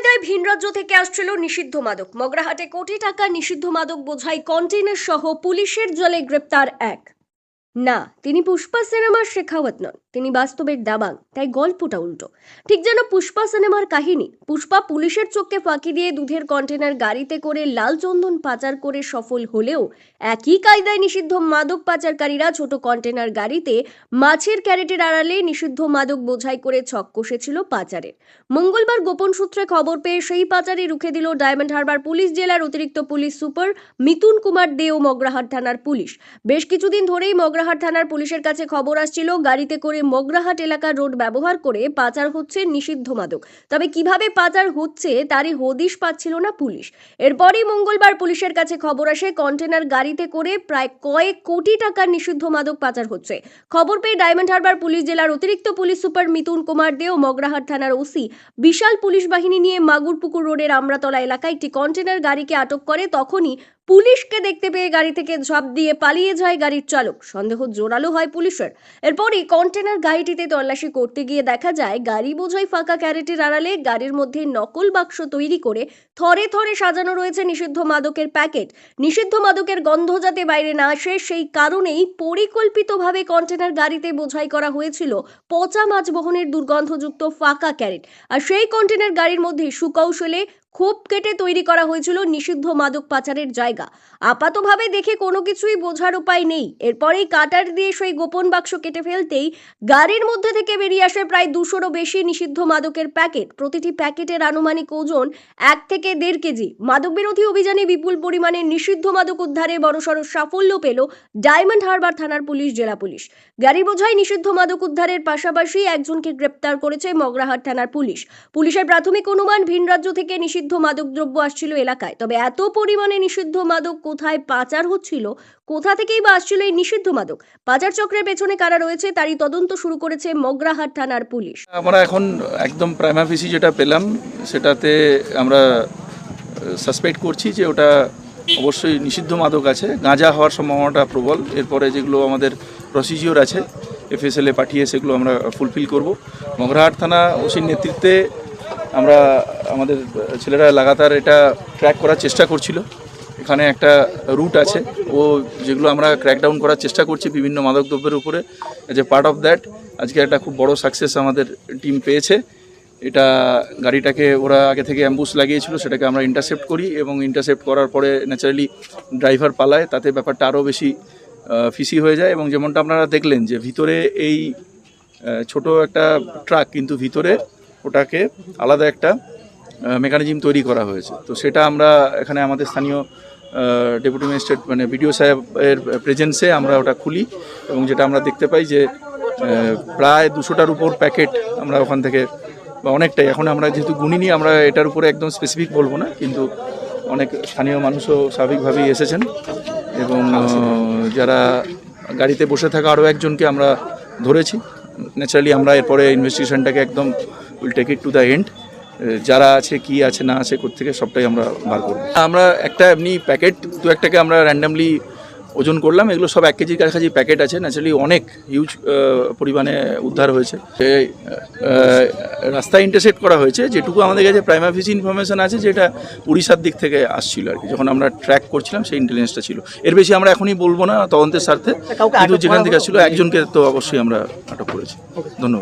কায়দায় ভিন রাজ্য থেকে আসছিল নিষিদ্ধ মাদক। মগরাহাটে কোটি টাকা নিষিদ্ধ মাদক বোঝাই কন্টেনার সহ পুলিশের জলে গ্রেপ্তার এক। না, তিনি পুষ্পা সিনেমার শেখাওয়াত নন, তিনি বাস্তবের দাবাং, তাই গল্পটা উল্টো। ঠিক যেন পুষ্পা সিনেমার কাহিনী, পুষ্পা পুলিশের চোখকে ফাঁকি দিয়ে দুধের কন্টেনার গাড়িতে করে লাল চন্দন পাচার করে সফল হলেও, একই কায়দায় নিষিদ্ধ মাদক পাচারকারীরা ছোট কন্টেনার গাড়িতে মাছের ক্যারেটের আড়ালে নিষিদ্ধ মাদক বোঝাই করে ছক কষেছিল পাচারের। মঙ্গলবার গোপন সূত্রে খবর পেয়ে সেই পাচারে রুখে দিল ডায়মন্ড হারবার পুলিশ জেলার অতিরিক্ত পুলিশ সুপার মিতুন কুমার দে ও মগরাহাট থানার পুলিশ। বেশ কিছুদিন ধরেই মগরাহাট থানার পুলিশের কাছে খবর আসছিল, গাড়িতে করে মগরাহাট এলাকার রোড ব্যবহার করে পাচার হচ্ছে নিষিদ্ধ মাদক। তবে কীভাবে পাচার হচ্ছে তারই হদিশ পাচ্ছিল না পুলিশ। এরপরই মঙ্গলবার পুলিশের কাছে খবর আসে কন্টেনার গাড়িতে করে প্রায় কয়েক কোটি টাকার নিষিদ্ধ মাদক পাচার হচ্ছে। খবর পেয়ে ডায়মন্ড হারবার পুলিশ জেলার অতিরিক্ত পুলিশ সুপার মিতুন কুমার দে ও মগরাহাট থানার ওসি বিশাল পুলিশ বাহিনী নিয়ে মাগুরপুকুর রোডের আমরাতলা এলাকায় একটি কন্টেনার গাড়িকে আটক করে। তখনই পুলিশকে দেখতে পেয়ে গাড়ি থেকে ঝাঁপ দিয়ে পালিয়ে যায় গাড়ির চালক। সন্দেহ জোরালো হয় পুলিশের। এরপরই কন্টেনার গাড়িটিতে তল্লাশি করতে গিয়ে দেখা যায়, গাড়ি বোঝাই ফাঁকা ক্যারেটের আড়ালে গাড়ির মধ্যে নকল বাক্স তৈরি করে থরে থরে সাজানো রয়েছে নিষিদ্ধ মাদকের প্যাকেট। নিষিদ্ধ মাদকের গন্ধ যাতে বাইরে না আসে, সেই কারণেই পরিকল্পিতভাবে কন্টেনার গাড়িতে বোঝাই করা হয়েছিল পচা মাছ বহনের দুর্গন্ধযুক্ত ফাঁকা ক্যারেট। আর সেই কন্টেনার গাড়ির মধ্যে সুকৌশলে খোপ কেটে তৈরি করা হয়েছিল নিষিদ্ধ মাদক পাচারের জায়গা। আপাতভাবে দেখে কোনো কিছুই বোঝার উপায় নেই। এরপরেই কাটার দিয়ে সেই গোপন বাক্স কেটে ফেলতেই গাড়ির মধ্যে থেকে বেরিয়ে আসে প্রায় দুশোরও বেশি নিষিদ্ধ মাদকের প্যাকেট। প্রতিটি প্যাকেটের আনুমানিক ওজন এক থেকে দেড় কেজি। মাদক বিরোধী অভিযানে বিপুল পরিমাণে নিষিদ্ধ মাদক উদ্ধারে বড়সড় সাফল্য পেল ডায়মন্ড হারবার থানার পুলিশ, জেলা পুলিশ। গাড়ি বোঝাই নিষিদ্ধ মাদক উদ্ধারের পাশাপাশি একজনকে গ্রেপ্তার করেছে মগরাহাট থানার পুলিশ। পুলিশের প্রাথমিক অনুমান ভিন রাজ্য থেকে নিষিদ্ধ মাদকদ্রব্য আসছিল এলাকায়। তবে এত পরিমাণে নিষিদ্ধ মাদক কোথায় পাচার হচ্ছিল? কোথা থেকেই বা আসছিল এই নিষিদ্ধ মাদক? পাচার চক্রের পেছনে কারা রয়েছে তারই তদন্ত শুরু করেছে মগরাহাট থানার পুলিশ। আমরা এখন একদম প্রাইমাফিসি যেটা পেলাম, সেটাতে আমরা সাসপেক্ট করছি যে ওটা অবশ্যই নিষিদ্ধ মাদক আছে। গাঁজা হওয়ার সম্ভাবনাটা প্রবল। এরপরে যেগুলো আমাদের প্রসিজিওর আছে এফএসএলে পাঠিয়ে সেগুলো আমরা ফুলফিল করব। মগরাহাট থানা ওসির নেতৃত্বে আমরা, আমাদের ছেলেরা লাগাতার এটা ট্র্যাক করার চেষ্টা করছিল। এখানে একটা রুট আছে, ও যেগুলো আমরা ক্র্যাকডাউন করার চেষ্টা করছি বিভিন্ন মাদকদ্রব্যের উপরে যে পার্ট অফ দ্যাট আজকে একটা খুব বড় সাকসেস আমাদের টিম পেয়েছে। এটা গাড়িটাকে ওরা আগে থেকে অ্যাম্বুস লাগিয়েছিল, সেটাকে আমরা ইন্টারসেপ্ট করি এবং ইন্টারসেপ্ট করার পরে ন্যাচারালি ড্রাইভার পালায়, তাতে ব্যাপারটা আরও বেশি ফিসি হয়ে যায় এবং যেমনটা আপনারা দেখলেন যে ভিতরে এই ছোট একটা ট্রাক কিন্তু ভিতরে ওটাকে আলাদা একটা মেকানিজম তৈরি করা হয়েছে। তো সেটা আমরা এখানে আমাদের স্থানীয় ডেপুটি ম্যাজিস্ট্রেট মানে বিডিও সাহেবের প্রেজেন্সে আমরা ওটা খুলি এবং যেটা আমরা দেখতে পাই যে প্রায় দুশোটার উপর প্যাকেট আমরা ওখান থেকে, বা অনেকটাই। এখন আমরা যেহেতু গুণিনি আমরা এটার উপরে একদম স্পেসিফিক বলব না, কিন্তু অনেক স্থানীয় মানুষও স্বাভাবিকভাবেই এসেছেন এবং যারা গাড়িতে বসে থাকা আরও একজনকে আমরা ধরেছি। ন্যাচারালি আমরা এরপরে ইনভেস্টিগেশনটাকে একদম will take it to the end যারা আছে কি আছে না আছে থেকে সবটাই আমরা বার করব। আমরা একটা এমনি প্যাকেট দু একটাকে আমরা র্যান্ডামলি ওজন করলাম। এগুলো সব এক কেজির কাছাকাছি প্যাকেট আছে। ন্যাচারালি অনেক হিউজ পরিমাণে উদ্ধার হয়েছে। রাস্তায় ইন্টারসেক্ট করা হয়েছে। যেটুকু আমাদের কাছে প্রাইমাফিস ইনফরমেশন আছে যেটা উড়িষ্যার দিক থেকে আসছিল আর কি। যখন আমরা ট্র্যাক করছিলাম সেই ইন্টেলিজেন্সটা ছিল। এর বেশি আমরা এখনই বলব না তদন্তের স্বার্থে। কিন্তু যেখান থেকে আসছিল একজনকে তো অবশ্যই আমরা আটক করেছি। ধন্যবাদ।